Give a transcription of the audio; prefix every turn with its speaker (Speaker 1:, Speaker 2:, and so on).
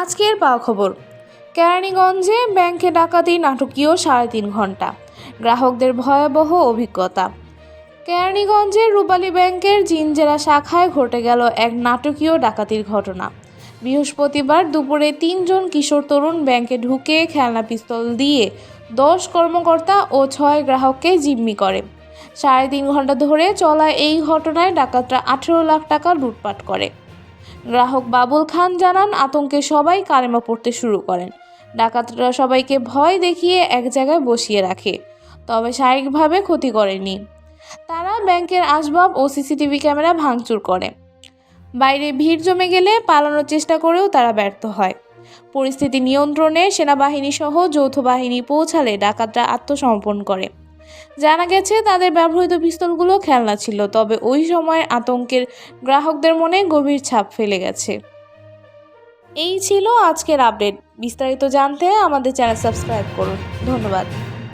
Speaker 1: আজকের পাওয়া খবর। কেরানীগঞ্জে ব্যাংকে ডাকাতি নাটকীয় সাড়ে তিন ঘণ্টা গ্রাহকদের ভয়াবহ অভিজ্ঞতা। কেরানীগঞ্জের রূপালী ব্যাংকের জিনজেরা শাখায় ঘটে গেল এক নাটকীয় ডাকাতির ঘটনা। বৃহস্পতিবার দুপুরে তিনজন কিশোর তরুণ ব্যাংকে ঢুকে খেলনা পিস্তল দিয়ে দশ কর্মকর্তা ও ছয় গ্রাহককে জিম্মি করে। সাড়ে তিন ঘণ্টা ধরে চলা এই ঘটনায় ডাকাতরা আঠেরো লাখ টাকা লুটপাট করে। গ্রাহক বাবুল খান জানান, আতঙ্কে সবাই কালেমা পড়তে শুরু করেন। ডাকাতরা সবাইকে ভয় দেখিয়ে এক জায়গায় বসিয়ে রাখে, তবে শারীরিকভাবে ক্ষতি করেনি। তারা ব্যাংকের আসবাব ও সিসিটিভি ক্যামেরা ভাঙচুর করে। বাইরে ভিড় জমে গেলে পালানোর চেষ্টা করেও তারা ব্যর্থ হয়। পরিস্থিতি নিয়ন্ত্রণে সেনাবাহিনী সহ যৌথ বাহিনী পৌঁছালে ডাকাতরা আত্মসমর্পণ করে। জানা গেছে, তাদের ব্যবহৃত পিস্তলগুলো খেলনা ছিল, তবে ওই সময় আতঙ্কের গ্রাহকদের মনে গভীর ছাপ ফেলে গেছে। এই ছিল আজকের আপডেট। বিস্তারিত জানতে আমাদের চ্যানেল সাবস্ক্রাইব করুন। ধন্যবাদ।